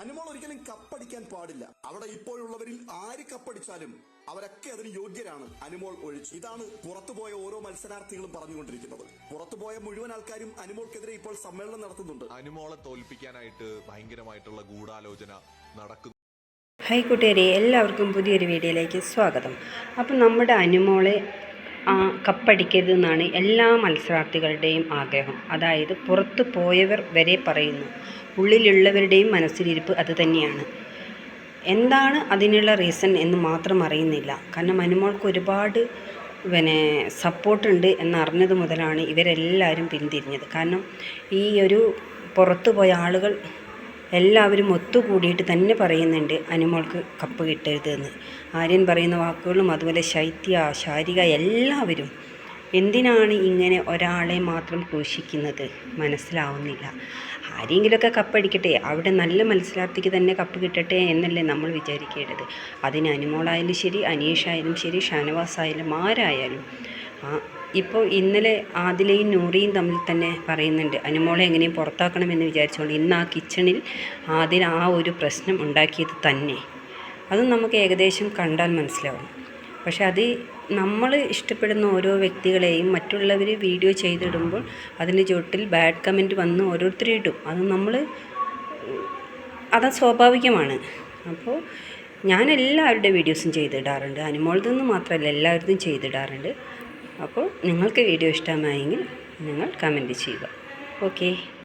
അനുമോൾ ഒരിക്കലും കപ്പടിക്കാൻ പാടില്ല. അവിടെ ഇപ്പോഴുള്ളവരിൽ ആര് കപ്പടിച്ചാലും അവരൊക്കെ അതിന് യോഗ്യരാണ്. അനുമോൾ ഒഴിച്ചു. ഇതാണ് പുറത്തുപോയ ഓരോ മത്സരാർത്ഥികളും പറഞ്ഞുകൊണ്ടിരിക്കുന്നത്. പുറത്തുപോയ മുഴുവൻ ആൾക്കാരും അനുമോൾക്കെതിരെ ഇപ്പോൾ സമ്മേളനം നടത്തുന്നുണ്ട്. അനുമോളെ തോൽപ്പിക്കാനായിട്ട് ഭയങ്കരമായിട്ടുള്ള ഗൂഢാലോചന നടക്കുന്നു. ഹൈ കൂട്ടുകാരെ എല്ലാവർക്കും പുതിയൊരു വീഡിയോയിലേക്ക് സ്വാഗതം. അപ്പം നമ്മുടെ അനുമോളെ കപ്പടിക്കരുതെന്നാണ് എല്ലാ മത്സരാർത്ഥികളുടെയും ആഗ്രഹം. അതായത് പുറത്തു പോയവർ വരെ പറയുന്നു. ഉള്ളിലുള്ളവരുടെയും മനസ്സിലിരിപ്പ് അത് തന്നെയാണ്. എന്താണ് അതിനുള്ള റീസൺ എന്ന് മാത്രം അറിയുന്നില്ല. കാരണം അനുമോൾക്ക് ഒരുപാട് പിന്നെ സപ്പോർട്ടുണ്ട് എന്നറിഞ്ഞത് മുതലാണ് ഇവരെല്ലാവരും പിന്തിരിഞ്ഞത്. കാരണം ഈ ഒരു പുറത്തു പോയ ആളുകൾ എല്ലാവരും ഒത്തുകൂടിയിട്ട് തന്നെ പറയുന്നുണ്ട് അനുമോൾക്ക് കപ്പ് കിട്ടരുത് എന്ന് ആര്യൻ പറയുന്ന വാക്കുകളും അതുപോലെ ശൈത്യ ശാരിക എല്ലാവരും എന്തിനാണ് ഇങ്ങനെ ഒരാളെ മാത്രം ക്രൂശിക്കുന്നത്? മനസ്സിലാവുന്നില്ല. ആരെങ്കിലുമൊക്കെ കപ്പടിക്കട്ടെ അവിടെ നല്ല മത്സരാർത്ഥിക്ക് തന്നെ കപ്പ് കിട്ടട്ടെ എന്നല്ലേ നമ്മൾ വിചാരിക്കേണ്ടത്. അതിന് അനുമോളായാലും ശരി അനീഷായാലും ശരി ഷാനവാസ് ആയാലും ആരായാലും ഇപ്പോൾ ഇന്നലെ ആദിലയും നൂറിയും തമ്മിൽ തന്നെ പറയുന്നുണ്ട് അനുമോളെ എങ്ങനെയും പുറത്താക്കണമെന്ന് വിചാരിച്ചുകൊണ്ട് ഇന്ന് ആ കിച്ചണിൽ ആദിൽ ആ ഒരു പ്രശ്നം ഉണ്ടാക്കിയത് തന്നെ. അത് നമുക്ക് ഏകദേശം കണ്ടാൽ മനസ്സിലാവും. പക്ഷെ അത് നമ്മൾ ഇഷ്ടപ്പെടുന്ന ഓരോ വ്യക്തികളെയും മറ്റുള്ളവർ വീഡിയോ ചെയ്തിടുമ്പോൾ അതിന്റെ ചുവട്ടിൽ ബാഡ് കമന്റ് വന്ന് ഓരോരുത്തരും ഇടും. അത് നമ്മൾ അത് സ്വാഭാവികമാണ്. അപ്പോൾ ഞാൻ എല്ലാവരുടെ വീഡിയോസും ചെയ്തിടാറുണ്ട്. അനുമോളതെന്ന് മാത്രമല്ല എല്ലാവരുടെയും ചെയ്തിടാറുണ്ട്. അപ്പോൾ നിങ്ങൾക്ക് വീഡിയോ ഇഷ്ടമായെങ്കിൽ നിങ്ങൾ കമന്റ് ചെയ്യുക. ഓക്കെ.